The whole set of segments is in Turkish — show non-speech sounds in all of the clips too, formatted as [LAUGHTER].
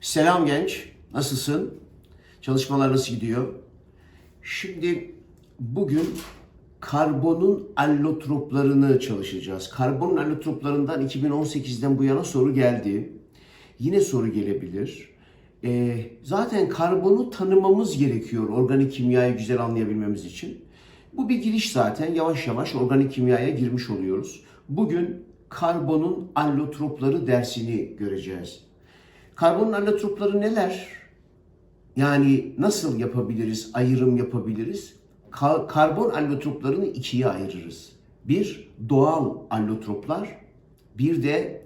Selam genç, nasılsın? Çalışmalar nasıl gidiyor? Şimdi bugün karbonun allotroplarını çalışacağız. Karbonun allotroplarından 2018'den bu yana soru geldi. Yine soru gelebilir. Ee, zaten karbonu tanımamız gerekiyor organik kimyayı güzel anlayabilmemiz için. Bu bir giriş zaten. Yavaş yavaş organik kimyaya girmiş oluyoruz. Bugün karbonun allotropları dersini göreceğiz. Karbonun allotropları neler? Yani nasıl yapabiliriz, ayrım yapabiliriz? Ka- karbon allotroplarını ikiye ayırırız. Bir doğal allotroplar, bir de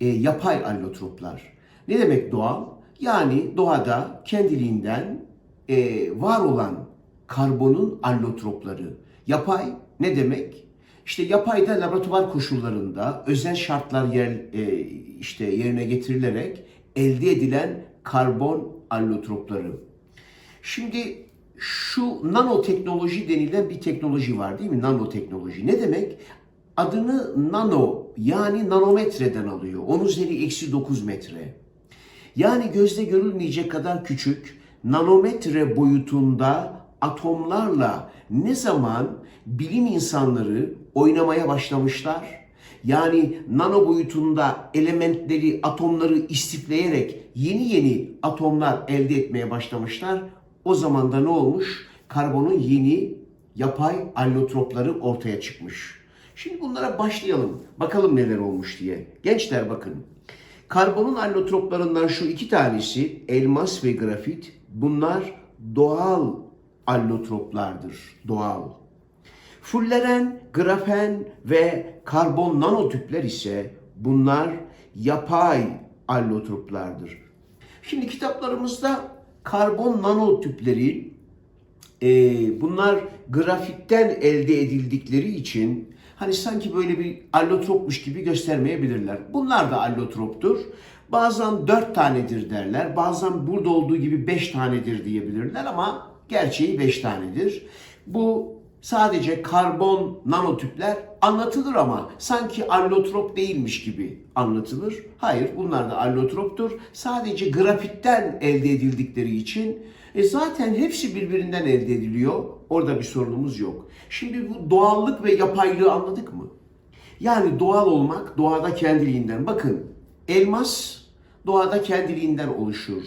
e, yapay allotroplar. Ne demek doğal? Yani doğada kendiliğinden e, var olan karbonun allotropları. Yapay ne demek? İşte yapayda laboratuvar koşullarında özel şartlar yer, e, işte yerine getirilerek elde edilen karbon allotropları. Şimdi şu nanoteknoloji denilen bir teknoloji var değil mi? Nanoteknoloji. Ne demek? Adını nano yani nanometreden alıyor. 10 üzeri eksi 9 metre. Yani gözle görülmeyecek kadar küçük nanometre boyutunda atomlarla ne zaman bilim insanları oynamaya başlamışlar? Yani nano boyutunda elementleri, atomları istifleyerek yeni yeni atomlar elde etmeye başlamışlar. O zaman da ne olmuş? Karbonun yeni yapay allotropları ortaya çıkmış. Şimdi bunlara başlayalım. Bakalım neler olmuş diye. Gençler bakın. Karbonun allotroplarından şu iki tanesi elmas ve grafit. Bunlar doğal allotroplardır. Doğal. Fulleren, grafen ve karbon nanotüpler ise bunlar yapay allotroplardır. Şimdi kitaplarımızda karbon nanotüpleri e, bunlar grafitten elde edildikleri için hani sanki böyle bir allotropmuş gibi göstermeyebilirler. Bunlar da allotroptur. Bazen dört tanedir derler. Bazen burada olduğu gibi beş tanedir diyebilirler ama gerçeği beş tanedir. Bu sadece karbon nanotüpler anlatılır ama sanki allotrop değilmiş gibi anlatılır. Hayır bunlar da allotroptur. Sadece grafitten elde edildikleri için e zaten hepsi birbirinden elde ediliyor. Orada bir sorunumuz yok. Şimdi bu doğallık ve yapaylığı anladık mı? Yani doğal olmak doğada kendiliğinden. Bakın elmas doğada kendiliğinden oluşur.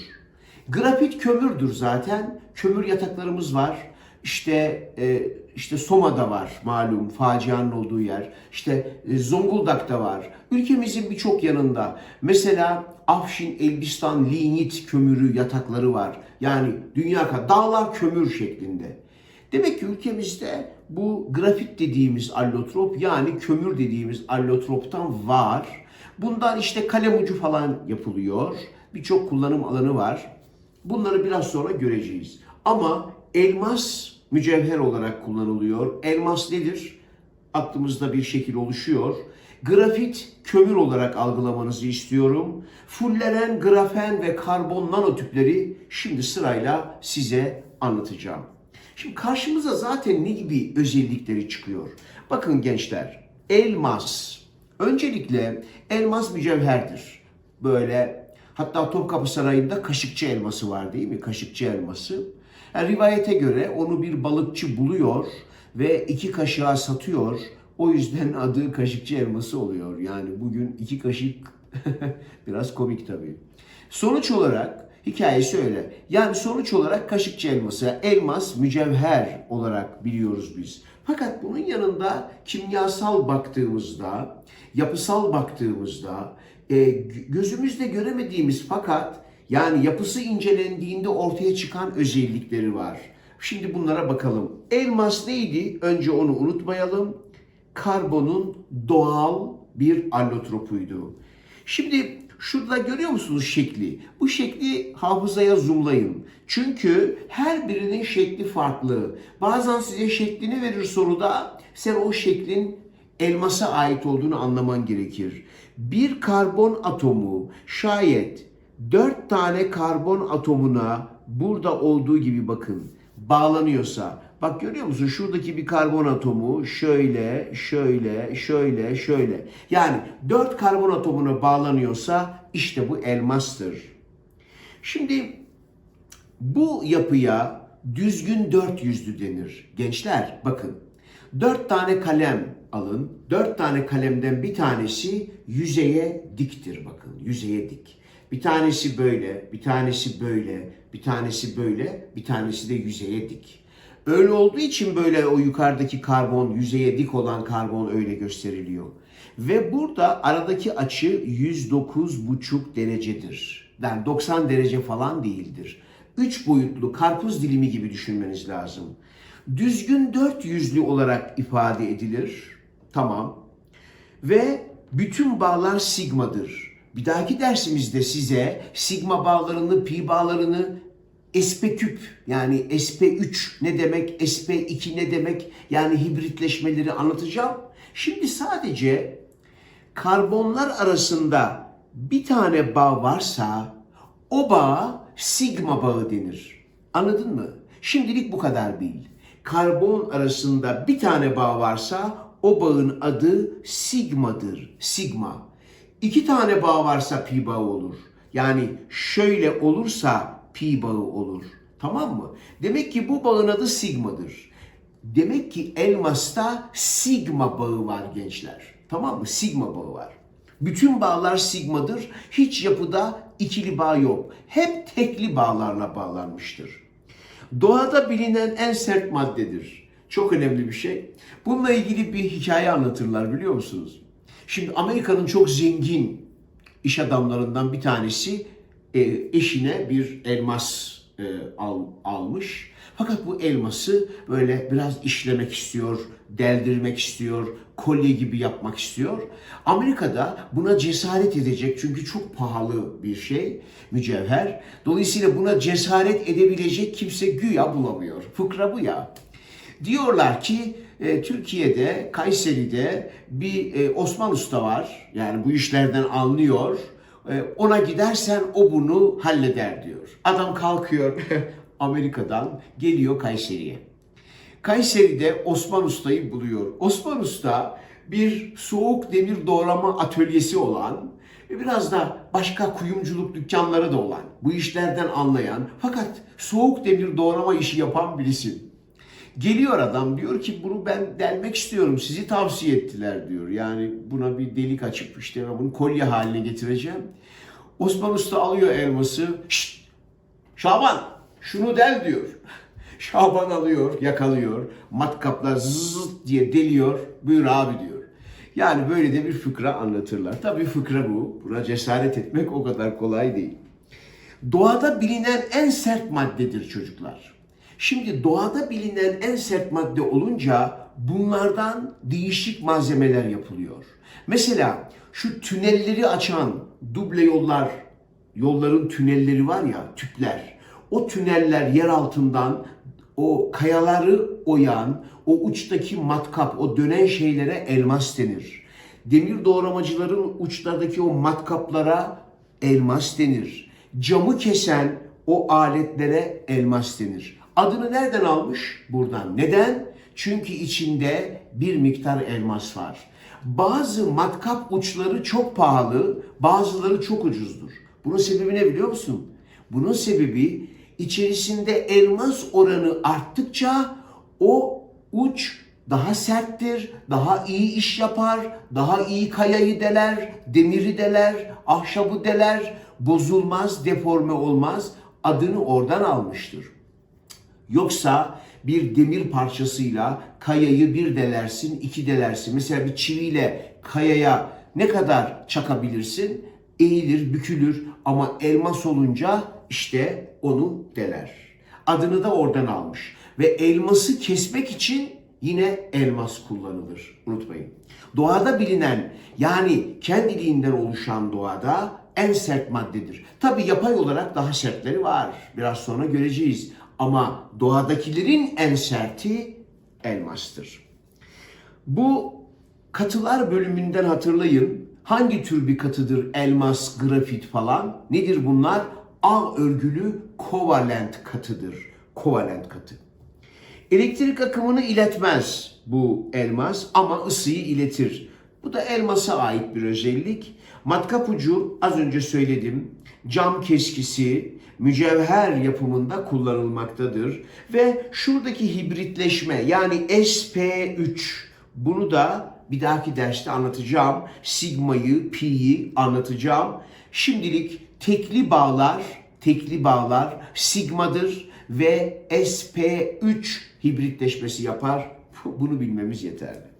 Grafit kömürdür zaten. Kömür yataklarımız var. İşte e, işte Soma'da var malum facianın olduğu yer. İşte e, Zonguldak'ta var. Ülkemizin birçok yanında. Mesela Afşin, Elbistan, lignit kömürü yatakları var. Yani dünya kadar dağlar kömür şeklinde. Demek ki ülkemizde bu grafit dediğimiz allotrop yani kömür dediğimiz allotroptan var. Bundan işte kalem ucu falan yapılıyor. Birçok kullanım alanı var. Bunları biraz sonra göreceğiz. Ama elmas mücevher olarak kullanılıyor. Elmas nedir? Aklımızda bir şekil oluşuyor. Grafit kömür olarak algılamanızı istiyorum. Fullenen grafen ve karbon nanotüpleri şimdi sırayla size anlatacağım. Şimdi karşımıza zaten ne gibi özellikleri çıkıyor? Bakın gençler, elmas. Öncelikle elmas mücevherdir. Böyle hatta Topkapı Sarayı'nda kaşıkçı elması var değil mi? Kaşıkçı elması. Yani rivayete göre onu bir balıkçı buluyor ve iki kaşığa satıyor. O yüzden [LAUGHS] adı kaşıkçı elması oluyor. Yani bugün iki kaşık [LAUGHS] biraz komik tabii. Sonuç olarak hikayesi öyle. Yani sonuç olarak kaşıkçı elması, elmas mücevher olarak biliyoruz biz. Fakat bunun yanında kimyasal baktığımızda, yapısal baktığımızda e, gözümüzle göremediğimiz fakat yani yapısı incelendiğinde ortaya çıkan özellikleri var. Şimdi bunlara bakalım. Elmas neydi? Önce onu unutmayalım. Karbonun doğal bir allotropuydu. Şimdi şurada görüyor musunuz şekli? Bu şekli hafızaya zoomlayın. Çünkü her birinin şekli farklı. Bazen size şeklini verir soruda. Sen o şeklin elmasa ait olduğunu anlaman gerekir. Bir karbon atomu şayet dört tane karbon atomuna burada olduğu gibi bakın bağlanıyorsa bak görüyor musun şuradaki bir karbon atomu şöyle şöyle şöyle şöyle yani dört karbon atomuna bağlanıyorsa işte bu elmastır. Şimdi bu yapıya düzgün dört yüzlü denir. Gençler bakın dört tane kalem alın. Dört tane kalemden bir tanesi yüzeye diktir bakın. Yüzeye dik. Bir tanesi böyle, bir tanesi böyle, bir tanesi böyle, bir tanesi de yüzeye dik. Öyle olduğu için böyle o yukarıdaki karbon, yüzeye dik olan karbon öyle gösteriliyor. Ve burada aradaki açı 109,5 derecedir. Yani 90 derece falan değildir. 3 boyutlu karpuz dilimi gibi düşünmeniz lazım. Düzgün dört yüzlü olarak ifade edilir. Tamam. Ve bütün bağlar sigmadır. Bir dahaki dersimizde size sigma bağlarını, pi bağlarını, SP küp yani SP3 ne demek, SP2 ne demek yani hibritleşmeleri anlatacağım. Şimdi sadece karbonlar arasında bir tane bağ varsa o bağa sigma bağı denir. Anladın mı? Şimdilik bu kadar bil. Karbon arasında bir tane bağ varsa o bağın adı sigmadır. Sigma. İki tane bağ varsa pi bağı olur. Yani şöyle olursa pi bağı olur. Tamam mı? Demek ki bu bağın adı sigmadır. Demek ki elmasta sigma bağı var gençler. Tamam mı? Sigma bağı var. Bütün bağlar sigmadır. Hiç yapıda ikili bağ yok. Hep tekli bağlarla bağlanmıştır. Doğada bilinen en sert maddedir. Çok önemli bir şey. Bununla ilgili bir hikaye anlatırlar biliyor musunuz? Şimdi Amerika'nın çok zengin iş adamlarından bir tanesi e, eşine bir elmas e, al, almış. Fakat bu elması böyle biraz işlemek istiyor, deldirmek istiyor, kolye gibi yapmak istiyor. Amerika'da buna cesaret edecek çünkü çok pahalı bir şey, mücevher. Dolayısıyla buna cesaret edebilecek kimse güya bulamıyor. Fıkra bu ya. Diyorlar ki e, Türkiye'de, Kayseri'de bir e, Osman Usta var. Yani bu işlerden anlıyor. E, ona gidersen o bunu halleder diyor. Adam kalkıyor [LAUGHS] Amerika'dan geliyor Kayseri'ye. Kayseri'de Osman Usta'yı buluyor. Osman Usta bir soğuk demir doğrama atölyesi olan ve biraz da başka kuyumculuk dükkanları da olan, bu işlerden anlayan fakat soğuk demir doğrama işi yapan birisi. Geliyor adam diyor ki bunu ben delmek istiyorum sizi tavsiye ettiler diyor. Yani buna bir delik açıp işte ben bunu kolye haline getireceğim. Osman Usta alıyor elması. Şşt, Şaban şunu del diyor. [LAUGHS] Şaban alıyor, yakalıyor. Matkaplar zıt diye deliyor. Buyur abi diyor. Yani böyle de bir fıkra anlatırlar. Tabii fıkra bu. Buna cesaret etmek o kadar kolay değil. Doğada bilinen en sert maddedir çocuklar. Şimdi doğada bilinen en sert madde olunca bunlardan değişik malzemeler yapılıyor. Mesela şu tünelleri açan duble yollar, yolların tünelleri var ya, tüpler. O tüneller yer altından o kayaları oyan, o uçtaki matkap, o dönen şeylere elmas denir. Demir doğramacıların uçlardaki o matkaplara elmas denir. Camı kesen o aletlere elmas denir. Adını nereden almış? Buradan. Neden? Çünkü içinde bir miktar elmas var. Bazı matkap uçları çok pahalı, bazıları çok ucuzdur. Bunun sebebi ne biliyor musun? Bunun sebebi içerisinde elmas oranı arttıkça o uç daha serttir, daha iyi iş yapar, daha iyi kayayı deler, demiri deler, ahşabı deler, bozulmaz, deforme olmaz. Adını oradan almıştır. Yoksa bir demir parçasıyla kayayı bir delersin, iki delersin. Mesela bir çiviyle kayaya ne kadar çakabilirsin? Eğilir, bükülür ama elmas olunca işte onu deler. Adını da oradan almış. Ve elması kesmek için yine elmas kullanılır. Unutmayın. Doğada bilinen yani kendiliğinden oluşan doğada en sert maddedir. Tabi yapay olarak daha sertleri var. Biraz sonra göreceğiz. Ama doğadakilerin en serti elmastır. Bu katılar bölümünden hatırlayın. Hangi tür bir katıdır elmas, grafit falan? Nedir bunlar? Ağ örgülü kovalent katıdır. Kovalent katı. Elektrik akımını iletmez bu elmas ama ısıyı iletir. Bu da elmasa ait bir özellik. Matkap ucu az önce söyledim. Cam keskisi, mücevher yapımında kullanılmaktadır. Ve şuradaki hibritleşme yani SP3 bunu da bir dahaki derste anlatacağım. Sigma'yı, pi'yi anlatacağım. Şimdilik tekli bağlar, tekli bağlar sigmadır ve SP3 hibritleşmesi yapar. Bunu bilmemiz yeterli.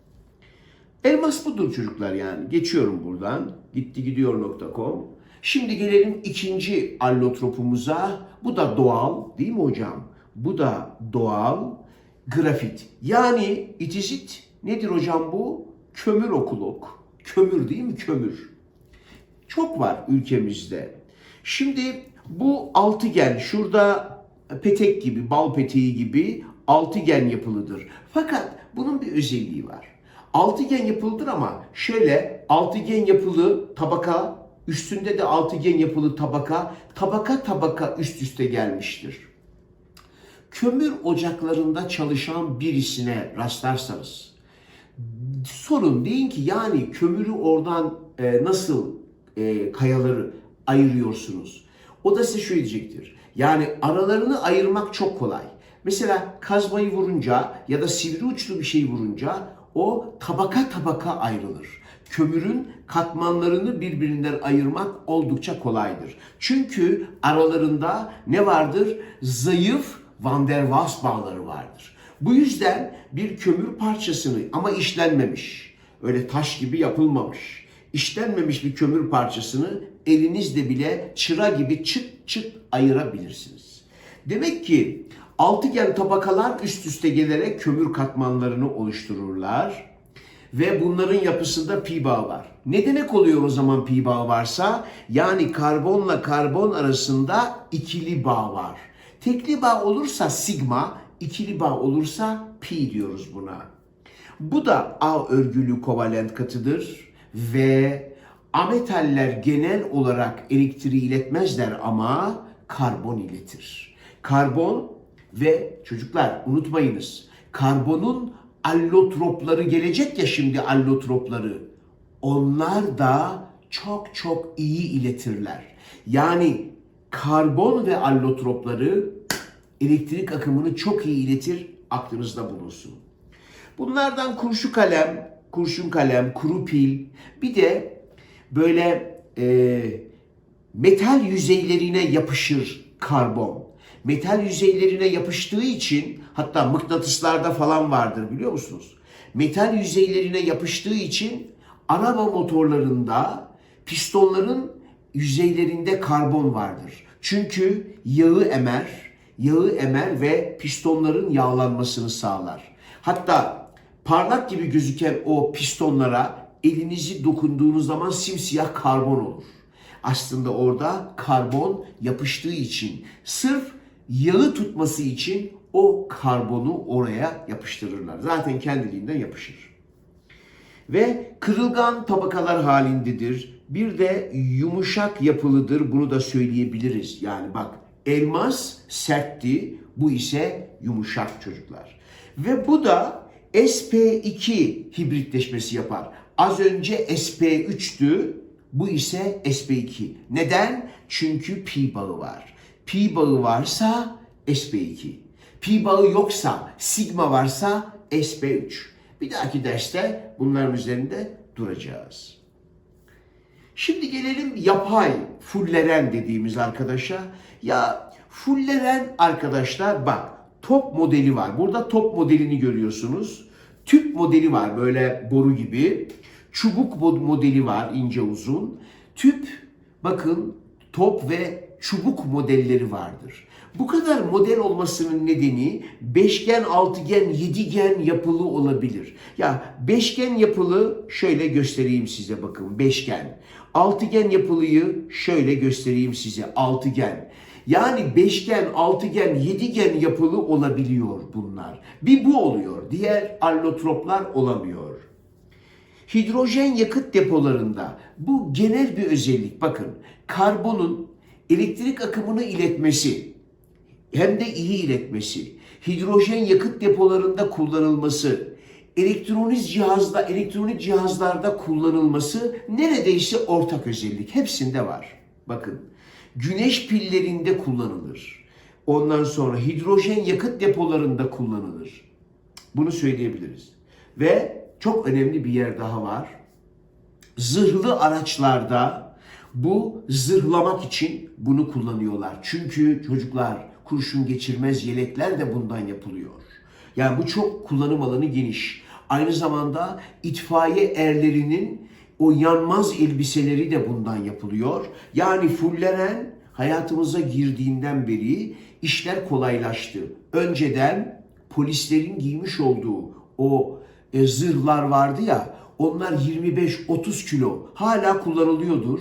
Elmas budur çocuklar yani. Geçiyorum buradan. Gittigidiyor.com. Şimdi gelelim ikinci allotropumuza. Bu da doğal değil mi hocam? Bu da doğal grafit. Yani itizit nedir hocam bu? Kömür okulok. Kömür değil mi? Kömür. Çok var ülkemizde. Şimdi bu altıgen şurada petek gibi, bal peteği gibi altıgen yapılıdır. Fakat bunun bir özelliği var. Altıgen yapılıdır ama şöyle altıgen yapılı tabaka, üstünde de altıgen yapılı tabaka, tabaka tabaka üst üste gelmiştir. Kömür ocaklarında çalışan birisine rastlarsanız sorun deyin ki yani kömürü oradan e, nasıl e, kayaları ayırıyorsunuz? O da size şu diyecektir. Yani aralarını ayırmak çok kolay. Mesela kazmayı vurunca ya da sivri uçlu bir şey vurunca o tabaka tabaka ayrılır. Kömürün katmanlarını birbirinden ayırmak oldukça kolaydır. Çünkü aralarında ne vardır? Zayıf Van der Waals bağları vardır. Bu yüzden bir kömür parçasını ama işlenmemiş, öyle taş gibi yapılmamış, işlenmemiş bir kömür parçasını elinizle bile çıra gibi çıt çıt ayırabilirsiniz. Demek ki altıgen tabakalar üst üste gelerek kömür katmanlarını oluştururlar ve bunların yapısında pi bağı var. Ne demek oluyor o zaman pi bağı varsa? Yani karbonla karbon arasında ikili bağ var. Tekli bağ olursa sigma, ikili bağ olursa pi diyoruz buna. Bu da A örgülü kovalent katıdır ve ametaller genel olarak elektriği iletmezler ama karbon iletir. Karbon ve çocuklar unutmayınız karbonun allotropları gelecek ya şimdi allotropları. Onlar da çok çok iyi iletirler. Yani karbon ve allotropları elektrik akımını çok iyi iletir aklınızda bulunsun. Bunlardan kurşu kalem, kurşun kalem, kuru pil, bir de böyle e, metal yüzeylerine yapışır karbon. Metal yüzeylerine yapıştığı için hatta mıknatıslarda falan vardır biliyor musunuz? Metal yüzeylerine yapıştığı için araba motorlarında pistonların yüzeylerinde karbon vardır. Çünkü yağı emer, yağı emer ve pistonların yağlanmasını sağlar. Hatta parlak gibi gözüken o pistonlara elinizi dokunduğunuz zaman simsiyah karbon olur. Aslında orada karbon yapıştığı için sırf yağı tutması için o karbonu oraya yapıştırırlar. Zaten kendiliğinden yapışır. Ve kırılgan tabakalar halindedir. Bir de yumuşak yapılıdır. Bunu da söyleyebiliriz. Yani bak elmas sertti. Bu ise yumuşak çocuklar. Ve bu da SP2 hibritleşmesi yapar. Az önce SP3'tü. Bu ise SP2. Neden? Çünkü pi bağı var. Pi bağı varsa SP2. Pi bağı yoksa, sigma varsa SP3. Bir dahaki derste bunların üzerinde duracağız. Şimdi gelelim yapay fulleren dediğimiz arkadaşa. Ya fulleren arkadaşlar bak top modeli var. Burada top modelini görüyorsunuz. Tüp modeli var böyle boru gibi. Çubuk modeli var ince uzun. Tüp bakın top ve çubuk modelleri vardır. Bu kadar model olmasının nedeni beşgen, altıgen, yedigen yapılı olabilir. Ya beşgen yapılı şöyle göstereyim size bakın beşgen. Altıgen yapılıyı şöyle göstereyim size altıgen. Yani beşgen, altıgen, yedigen yapılı olabiliyor bunlar. Bir bu oluyor. Diğer allotroplar olamıyor. Hidrojen yakıt depolarında bu genel bir özellik. Bakın karbonun elektrik akımını iletmesi hem de iyi iletmesi, hidrojen yakıt depolarında kullanılması, elektronik cihazda, elektronik cihazlarda kullanılması neredeyse ortak özellik. Hepsinde var. Bakın, güneş pillerinde kullanılır. Ondan sonra hidrojen yakıt depolarında kullanılır. Bunu söyleyebiliriz. Ve çok önemli bir yer daha var. Zırhlı araçlarda bu zırhlamak için bunu kullanıyorlar. Çünkü çocuklar kurşun geçirmez yelekler de bundan yapılıyor. Yani bu çok kullanım alanı geniş. Aynı zamanda itfaiye erlerinin o yanmaz elbiseleri de bundan yapılıyor. Yani fullenen hayatımıza girdiğinden beri işler kolaylaştı. Önceden polislerin giymiş olduğu o e, zırhlar vardı ya onlar 25-30 kilo hala kullanılıyordur.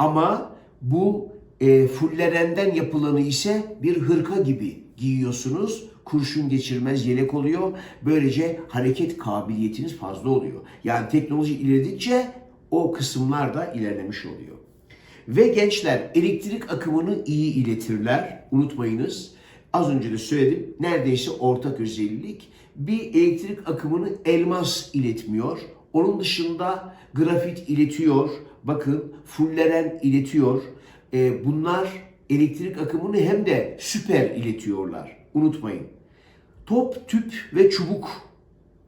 Ama bu e, fullerenden yapılanı ise bir hırka gibi giyiyorsunuz. Kurşun geçirmez yelek oluyor. Böylece hareket kabiliyetiniz fazla oluyor. Yani teknoloji ilerledikçe o kısımlar da ilerlemiş oluyor. Ve gençler elektrik akımını iyi iletirler. Unutmayınız. Az önce de söyledim. Neredeyse ortak özellik. Bir elektrik akımını elmas iletmiyor. Onun dışında grafit iletiyor. Bakın fulleren iletiyor. Ee, bunlar elektrik akımını hem de süper iletiyorlar. Unutmayın. Top, tüp ve çubuk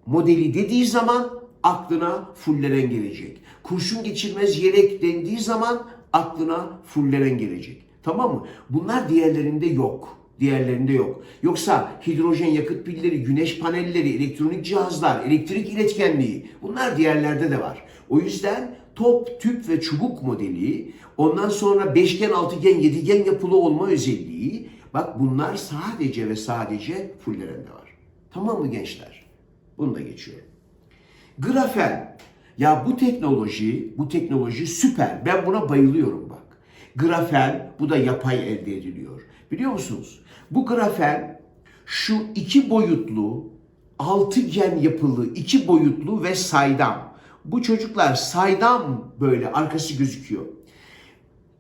modeli dediği zaman aklına fulleren gelecek. Kurşun geçirmez yelek dendiği zaman aklına fulleren gelecek. Tamam mı? Bunlar diğerlerinde yok. Diğerlerinde yok. Yoksa hidrojen yakıt pilleri, güneş panelleri, elektronik cihazlar, elektrik iletkenliği bunlar diğerlerde de var. O yüzden top, tüp ve çubuk modeli, ondan sonra beşgen, altıgen, yedigen yapılı olma özelliği, bak bunlar sadece ve sadece fullerende var. Tamam mı gençler? Bunu da geçiyorum. Grafen. Ya bu teknoloji, bu teknoloji süper. Ben buna bayılıyorum bak. Grafen, bu da yapay elde ediliyor. Biliyor musunuz? Bu grafen şu iki boyutlu, altıgen yapılı, iki boyutlu ve saydam. Bu çocuklar saydam böyle arkası gözüküyor.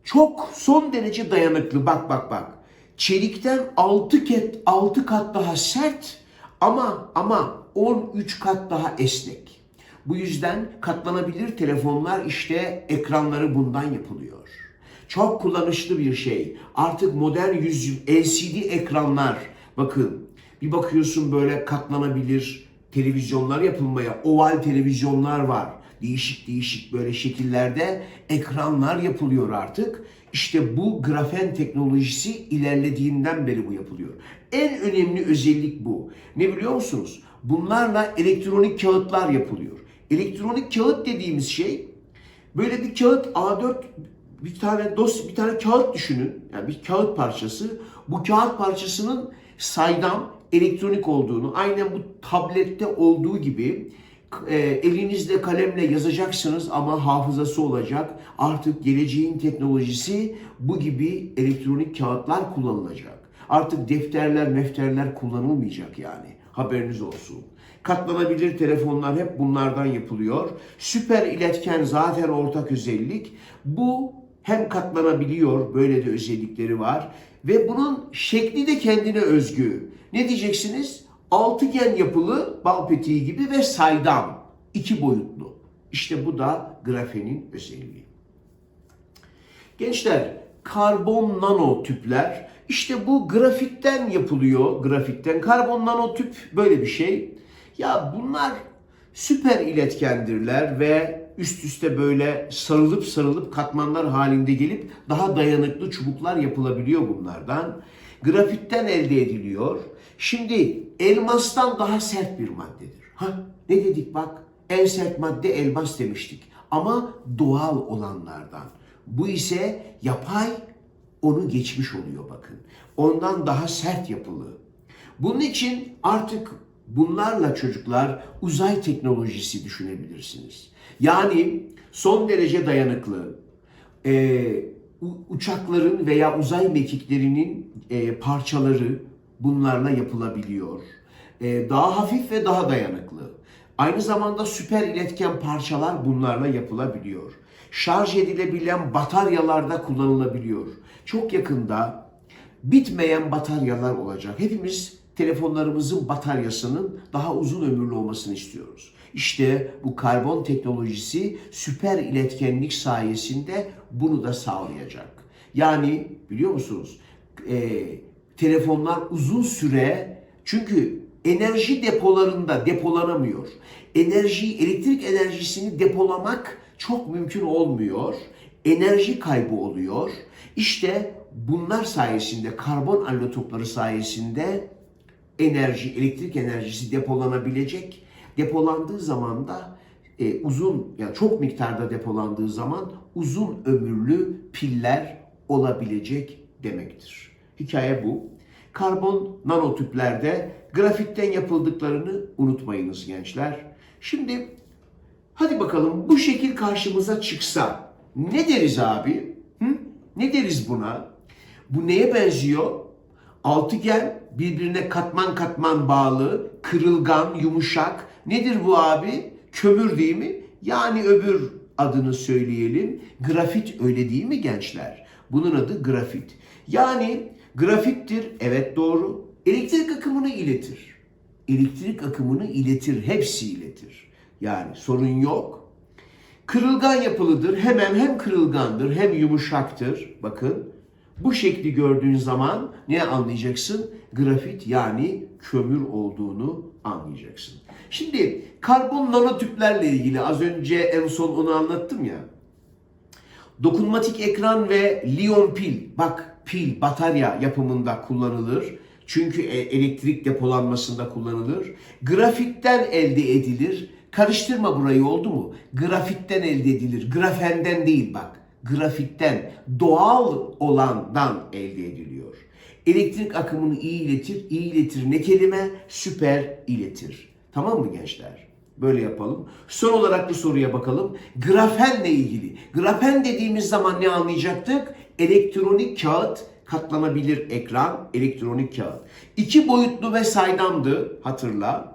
Çok son derece dayanıklı. Bak bak bak. Çelikten 6 kat 6 kat daha sert ama ama 13 kat daha esnek. Bu yüzden katlanabilir telefonlar işte ekranları bundan yapılıyor. Çok kullanışlı bir şey. Artık modern yüz LCD ekranlar bakın bir bakıyorsun böyle katlanabilir televizyonlar yapılmaya. Oval televizyonlar var. Değişik değişik böyle şekillerde ekranlar yapılıyor artık. İşte bu grafen teknolojisi ilerlediğinden beri bu yapılıyor. En önemli özellik bu. Ne biliyor musunuz? Bunlarla elektronik kağıtlar yapılıyor. Elektronik kağıt dediğimiz şey böyle bir kağıt A4 bir tane dos bir tane kağıt düşünün. Yani bir kağıt parçası. Bu kağıt parçasının saydam elektronik olduğunu, aynen bu tablette olduğu gibi e, elinizde kalemle yazacaksınız ama hafızası olacak. Artık geleceğin teknolojisi bu gibi elektronik kağıtlar kullanılacak. Artık defterler, mefterler kullanılmayacak yani. Haberiniz olsun. Katlanabilir telefonlar hep bunlardan yapılıyor. Süper iletken zaten ortak özellik. Bu hem katlanabiliyor, böyle de özellikleri var. Ve bunun şekli de kendine özgü. Ne diyeceksiniz? Altıgen yapılı bal peteği gibi ve saydam. iki boyutlu. İşte bu da grafenin özelliği. Gençler, karbon nano tüpler işte bu grafitten yapılıyor. Grafitten karbon nano tüp böyle bir şey. Ya bunlar süper iletkendirler ve üst üste böyle sarılıp sarılıp katmanlar halinde gelip daha dayanıklı çubuklar yapılabiliyor bunlardan. Grafitten elde ediliyor. Şimdi elmastan daha sert bir maddedir. Ha ne dedik bak? En sert madde elmas demiştik. Ama doğal olanlardan. Bu ise yapay onu geçmiş oluyor bakın. Ondan daha sert yapılı. Bunun için artık bunlarla çocuklar uzay teknolojisi düşünebilirsiniz. Yani son derece dayanıklı, e, uçakların veya uzay mekiklerinin e, parçaları bunlarla yapılabiliyor. E, daha hafif ve daha dayanıklı. Aynı zamanda süper iletken parçalar bunlarla yapılabiliyor. Şarj edilebilen bataryalarda kullanılabiliyor. Çok yakında bitmeyen bataryalar olacak. Hepimiz telefonlarımızın bataryasının daha uzun ömürlü olmasını istiyoruz. İşte bu karbon teknolojisi süper iletkenlik sayesinde bunu da sağlayacak. Yani biliyor musunuz? e, telefonlar uzun süre çünkü enerji depolarında depolanamıyor. Enerji, elektrik enerjisini depolamak çok mümkün olmuyor. Enerji kaybı oluyor. İşte bunlar sayesinde, karbon allotropları sayesinde enerji, elektrik enerjisi depolanabilecek. Depolandığı zaman da e, uzun, yani çok miktarda depolandığı zaman uzun ömürlü piller olabilecek demektir. Hikaye bu. Karbon nanotüplerde grafitten yapıldıklarını unutmayınız gençler. Şimdi hadi bakalım bu şekil karşımıza çıksa ne deriz abi? Hı? Ne deriz buna? Bu neye benziyor? Altıgen birbirine katman katman bağlı, kırılgan, yumuşak. Nedir bu abi? Kömür değil mi? Yani öbür adını söyleyelim. Grafit öyle değil mi gençler? Bunun adı grafit. Yani grafittir, evet doğru. Elektrik akımını iletir. Elektrik akımını iletir, hepsi iletir. Yani sorun yok. Kırılgan yapılıdır. Hemen hem kırılgandır hem yumuşaktır. Bakın bu şekli gördüğün zaman ne anlayacaksın? Grafit yani kömür olduğunu anlayacaksın. Şimdi karbon nanotüplerle ilgili az önce en son onu anlattım ya. Dokunmatik ekran ve liyon pil, bak pil, batarya yapımında kullanılır. Çünkü e- elektrik depolanmasında kullanılır. Grafitten elde edilir. Karıştırma burayı oldu mu? Grafitten elde edilir. Grafenden değil bak. Grafitten, doğal olandan elde ediliyor. Elektrik akımını iyi iletir. iyi iletir ne kelime? Süper iletir. Tamam mı gençler? Böyle yapalım. Son olarak bu soruya bakalım. Grafenle ilgili. Grafen dediğimiz zaman ne anlayacaktık? Elektronik kağıt, katlanabilir ekran, elektronik kağıt. İki boyutlu ve saydamdı hatırla.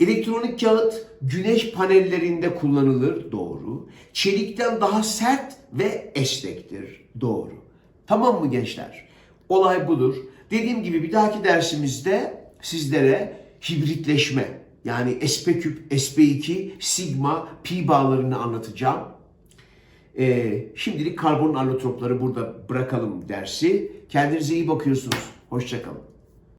Elektronik kağıt güneş panellerinde kullanılır. Doğru. Çelikten daha sert ve esnektir. Doğru. Tamam mı gençler? Olay budur. Dediğim gibi bir dahaki dersimizde sizlere hibritleşme yani SP küp, SP2, sigma, pi bağlarını anlatacağım. Ee, şimdilik karbon allotropları burada bırakalım dersi. Kendinize iyi bakıyorsunuz. Hoşçakalın.